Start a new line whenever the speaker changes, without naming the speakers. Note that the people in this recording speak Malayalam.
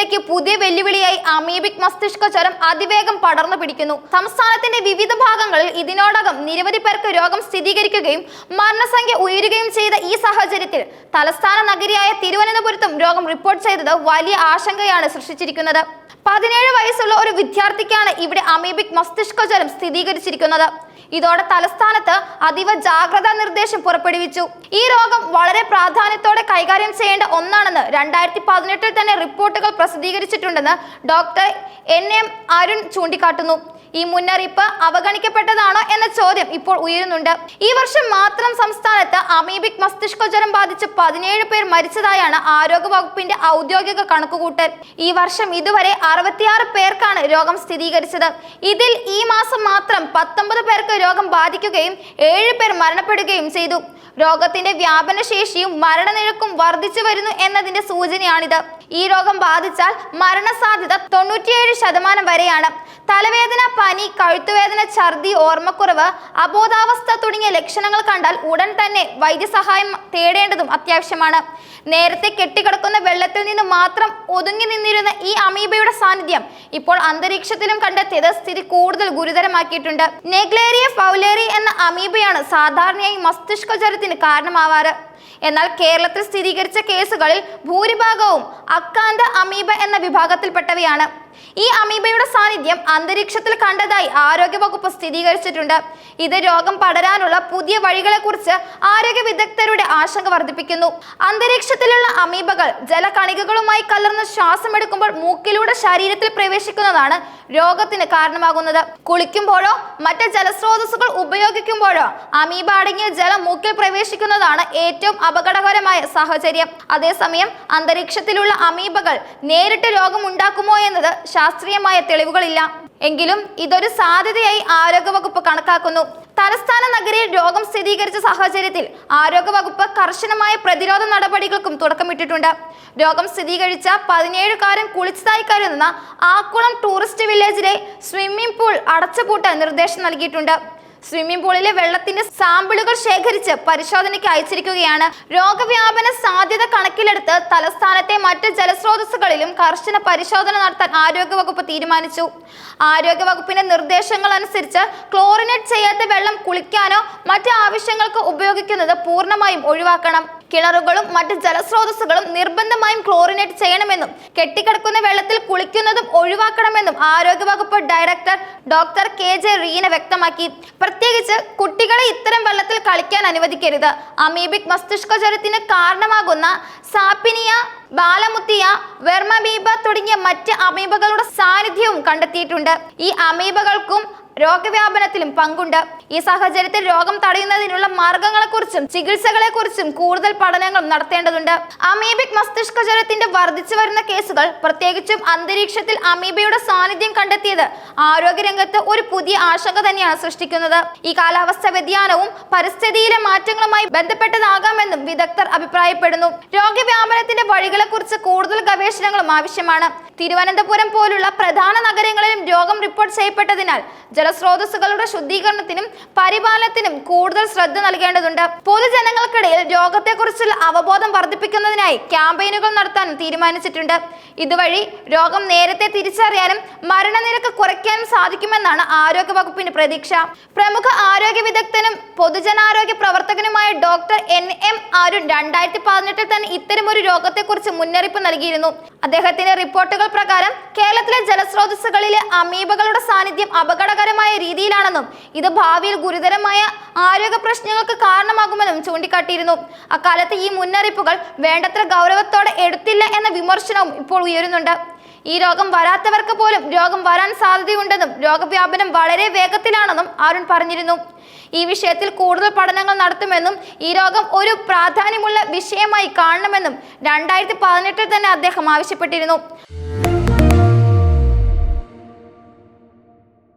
മേഖലയ്ക്ക് പുതിയ വെല്ലുവിളിയായി അമീബിക് മസ്തിഷ്ക ജ്വരം അതിവേഗം പടർന്നു പിടിക്കുന്നു. സംസ്ഥാനത്തിന്റെ വിവിധ ഭാഗങ്ങളിൽ ഇതിനോടകം നിരവധി പേർക്ക് രോഗം സ്ഥിരീകരിക്കുകയും മരണസംഖ്യ ഉയരുകയും ചെയ്ത ഈ സാഹചര്യത്തിൽ തലസ്ഥാന നഗരിയായ തിരുവനന്തപുരത്തും രോഗം റിപ്പോർട്ട് ചെയ്തത് വലിയ ആശങ്കയാണ് സൃഷ്ടിച്ചിരിക്കുന്നത്. പതിനേഴ് വയസ്സുള്ള ഒരു വിദ്യാർത്ഥിക്കാണ് ഇവിടെ അമീബിക് മസ്തിഷ്ക ജ്വരം സ്ഥിരീകരിച്ചിരിക്കുന്നത്. ഇതോടെ തലസ്ഥാനത്ത് അതീവ ജാഗ്രതാ നിർദ്ദേശം പുറപ്പെടുവിച്ചു. ഈ രോഗം വളരെ പ്രാധാന്യത്തോടെ കൈകാര്യം ചെയ്യേണ്ട ഒന്നാണെന്ന് രണ്ടായിരത്തി പതിനെട്ടിൽ തന്നെ റിപ്പോർട്ടുകൾ പ്രസിദ്ധീകരിച്ചിട്ടുണ്ടെന്ന് ഡോക്ടർ എൻ എം അരുൺ ചൂണ്ടിക്കാട്ടുന്നു. ഈ മുന്നറിയിപ്പ് അവഗണിക്കപ്പെട്ടതാണോ എന്ന ചോദ്യം ഇപ്പോൾ ഉയരുന്നുണ്ട്. ഈ വർഷം മാത്രം സംസ്ഥാനത്ത് അമീബിക് മസ്തിഷ്ക ജ്വരം ബാധിച്ച് പതിനേഴ് പേർ മരിച്ചതായാണ് ആരോഗ്യ വകുപ്പിന്റെ ഔദ്യോഗിക കണക്കുകൂട്ടൽ. ഈ വർഷം ഇതുവരെ അറുപത്തിയാറ് പേർക്കാണ് രോഗം സ്ഥിരീകരിച്ചത്. ഇതിൽ ഈ മാസം മാത്രം പത്തൊമ്പത് പേർക്ക് രോഗം ബാധിക്കുകയും ഏഴ് പേർ മരണപ്പെടുകയും ചെയ്തു. രോഗത്തിന്റെ വ്യാപനശേഷിയും മരണനിരക്കും വർദ്ധിച്ചു വരുന്നു എന്നതിന്റെ സൂചനയാണിത്. ഈ രോഗം ബാധിച്ചാൽ മരണസാധ്യത തൊണ്ണൂറ്റിയേഴ് ശതമാനം വരെയാണ്. തലവേദന പനി കഴുത്തുവേദന ഛർദി ഓർമ്മക്കുറവ് അബോധാവസ്ഥ തുടങ്ങിയ ലക്ഷണങ്ങൾ കണ്ടാൽ ഉടൻ തന്നെ വൈദ്യസഹായം തേടേണ്ടതും അത്യാവശ്യമാണ്. നേരത്തെ കെട്ടിക്കിടക്കുന്ന വെള്ളത്തിൽ നിന്ന് മാത്രം ഒതുങ്ങി നിന്നിരുന്ന ഈ അമീബയുടെ സാന്നിധ്യം ഇപ്പോൾ അന്തരീക്ഷത്തിലും കണ്ടെത്തിയത് സ്ഥിതി കൂടുതൽ ഗുരുതരമാക്കിയിട്ടുണ്ട്. നെഗ്ലേറിയ ഫൗലേറി എന്ന അമീബയാണ് സാധാരണയായി മസ്തിഷ്ക ജ്വരത്തിന് കാരണമാവാറ്. എന്നാൽ കേരളത്തിൽ സ്ഥിരീകരിച്ച കേസുകളിൽ ഭൂരിഭാഗവും അക്കാന്ത അമീബ എന്ന വിഭാഗത്തിൽപ്പെട്ടവയാണ്. ഈ അമീബയുടെ സാന്നിധ്യം അന്തരീക്ഷത്തിൽ കണ്ടതായി ആരോഗ്യവകുപ്പ് സ്ഥിരീകരിച്ചിട്ടുണ്ട്. ഇത് രോഗം പടരാനുള്ള പുതിയ വഴികളെക്കുറിച്ച് ആരോഗ്യ വിദഗ്ധരുടെ ആശങ്ക വർദ്ധിപ്പിക്കുന്നു. അന്തരീക്ഷത്തിലുള്ള അമീബകൾ ജലകണികകളുമായി കലർന്ന് ശ്വാസമെടുക്കുമ്പോൾ മൂക്കിലൂടെ ശരീരത്തിൽ പ്രവേശിക്കുന്നതാണ് രോഗത്തിന് കാരണമാകുന്നത്. കുളിക്കുമ്പോഴോ മറ്റ് ജലസ്രോതസ്സുകൾ ഉപയോഗിക്കുമ്പോഴോ അമീബ അടങ്ങിയ ജലം മൂക്കിൽ പ്രവേശിക്കുന്നതാണ് ഏറ്റവും അപകടകരമായ സാഹചര്യം. അതേസമയം അന്തരീക്ഷത്തിലുള്ള അമീബകൾ നേരിട്ട് രോഗം ഉണ്ടാക്കുമോ എന്നത് ശാസ്ത്രീയമായ തെളിവുകളില്ല. എങ്കിലും ഇതൊരു സാധ്യതയായി ആരോഗ്യവകുപ്പ് കണക്കാക്കുന്നു. തലസ്ഥാന നഗരിയിൽ രോഗം സ്ഥിരീകരിച്ച സാഹചര്യത്തിൽ ആരോഗ്യവകുപ്പ് കർശനമായ പ്രതിരോധ നടപടികൾക്കും തുടക്കമിട്ടിട്ടുണ്ട്. രോഗം സ്ഥിരീകരിച്ച പതിനേഴുകാരൻ കുളിച്ചതായി കരുതുന്ന ആക്കുളം ടൂറിസ്റ്റ് വില്ലേജിലെ സ്വിമ്മിംഗ് പൂൾ അടച്ചുപൂട്ടാൻ നിർദ്ദേശം നൽകിയിട്ടുണ്ട്. സ്വിമ്മിംഗ് പൂളിലെ വെള്ളത്തിന്റെ സാമ്പിളുകൾ ശേഖരിച്ച് പരിശോധനയ്ക്ക് അയച്ചിരിക്കുകയാണ്. രോഗവ്യാപന സാധ്യത കണക്കിലെടുത്ത് തലസ്ഥാനത്തെ മറ്റ് ജലസ്രോതസ്സുകളിലും കർശന പരിശോധന നടത്താൻ ആരോഗ്യവകുപ്പ് തീരുമാനിച്ചു. ആരോഗ്യവകുപ്പിന്റെ നിർദ്ദേശങ്ങൾ അനുസരിച്ച് ക്ലോറിനേറ്റ് ചെയ്യാത്ത വെള്ളം കുളിക്കാനോ മറ്റ് ആവശ്യങ്ങൾക്ക് ഉപയോഗിക്കുന്നത് പൂർണമായും ഒഴിവാക്കണം. കിണറുകളും മറ്റ് ജലസ്രോതസ്സുകളും നിർബന്ധമായും ക്ലോറിനേറ്റ് ചെയ്യണമെന്നും കെട്ടിക്കിടക്കുന്ന വെള്ളത്തിൽ കുളിക്കുന്നതും ഒഴിവാക്കണമെന്നും ആരോഗ്യ വകുപ്പ് director doctor K J Reena വ്യക്തമാക്കി. പ്രത്യേകിച്ച് കുട്ടികളെ ഇത്തരം വെള്ളത്തിൽ കളിക്കാൻ അനുവദിക്കരുത്. അമീബിക് മസ്തിഷ്ക ജ്വരത്തിന് കാരണമാകുന്ന സാപ്പിനിയ ബാലമുത്തിയ വെർമബീബ തുടങ്ങിയ മറ്റ് അമീബകളുടെ സാന്നിധ്യവും കണ്ടെത്തിയിട്ടുണ്ട്. ഈ അമീബകൾക്കും രോഗവ്യാപനത്തിലും പങ്കുണ്ട്. ഈ സാഹചര്യത്തിൽ രോഗം തടയുന്നതിനുള്ള മാർഗങ്ങളെക്കുറിച്ചും ചികിത്സകളെക്കുറിച്ചും കൂടുതൽ പഠനങ്ങൾ നടത്തേണ്ടതുണ്ട്. അമീബിക് മസ്തിഷ്ക ജ്വരത്തിന്റെ വർദ്ധിച്ചു വരുന്ന കേസുകൾ പ്രത്യേകിച്ചും അന്തരീക്ഷത്തിൽ അമീബയുടെ സാന്നിധ്യം കണ്ടെത്തിയത് ആരോഗ്യരംഗത്ത് ഒരു പുതിയ ആശങ്ക തന്നെയാണ് സൃഷ്ടിക്കുന്നത്. ഈ കാലാവസ്ഥ വ്യതിയാനവും പരിസ്ഥിതിയിലെ മാറ്റങ്ങളുമായി ബന്ധപ്പെട്ടതാകാമെന്നും വിദഗ്ധർ അഭിപ്രായപ്പെടുന്നു. രോഗവ്യാപനത്തിന്റെ വഴികളെക്കുറിച്ച് കൂടുതൽ ഗവേഷണങ്ങളും ആവശ്യമാണ്. തിരുവനന്തപുരം പോലുള്ള പ്രധാന നഗരങ്ങളിലും രോഗം റിപ്പോർട്ട് ചെയ്യപ്പെട്ടതിനാൽ ജലസ്രോതസ്സുകളുടെ ശുദ്ധീകരണത്തിനും പരിപാലനത്തിനും കൂടുതൽ ശ്രദ്ധ നൽകേണ്ടതുണ്ട്. പൊതുജനങ്ങൾക്കിടയിൽ രോഗത്തെക്കുറിച്ചുള്ള അവബോധം വർദ്ധിപ്പിക്കുന്നതിനായി ക്യാമ്പയിനുകൾ നടത്താനും തീരുമാനിച്ചിട്ടുണ്ട്. ഇതുവഴി രോഗം നേരത്തെ തിരിച്ചറിയാനും മരണനിരക്ക് കുറയ്ക്കാനും സാധിക്കുമെന്നാണ് ആരോഗ്യ വകുപ്പിന്റെ പ്രതീക്ഷ. പ്രമുഖ ആരോഗ്യ വിദഗ്ധനും പൊതുജനാരോഗ്യ പ്രവർത്തകനുമായ ഡോക്ടർ എൻ. എം. അരുൺ രണ്ടായിരത്തി പതിനെട്ടിൽ തന്നെ ഇത്തരമൊരു രോഗത്തെക്കുറിച്ച് മുന്നറിയിപ്പ് നൽകിയിരുന്നു. അദ്ദേഹത്തിന്റെ റിപ്പോർട്ടുകൾ പ്രകാരം കേരളത്തിലെ ജലസ്രോതസ്സുകളിലെ അമീബകളുടെ സാന്നിധ്യം അപകടകരമായ രീതിയിലാണെന്നും ഇത് ഭാവിയിൽ ഗുരുതരമായ ആരോഗ്യ പ്രശ്നങ്ങൾക്ക് കാരണമാകുമെന്നും ചൂണ്ടിക്കാട്ടിയിരുന്നു. അക്കാലത്ത് ഈ മുന്നറിയിപ്പുകൾ വേണ്ടത്ര ഗൗരവത്തോടെ എടുത്തില്ല എന്ന വിമർശനവും ഇപ്പോൾ ഉയരുന്നുണ്ട്. ഈ രോഗം വരാത്തവർക്ക് പോലും രോഗം വരാൻ സാധ്യതയുണ്ടെന്നും രോഗവ്യാപനം വളരെ വേഗത്തിലാണെന്നും അരുൺ പറഞ്ഞിരുന്നു. ഈ വിഷയത്തിൽ കൂടുതൽ പഠനങ്ങൾ നടത്തുമെന്നും ഈ രോഗം ഒരു പ്രാധാന്യമുള്ള വിഷയമായി കാണണമെന്നും രണ്ടായിരത്തി പതിനെട്ടിൽ തന്നെ അദ്ദേഹം ആവശ്യപ്പെട്ടിരുന്നു.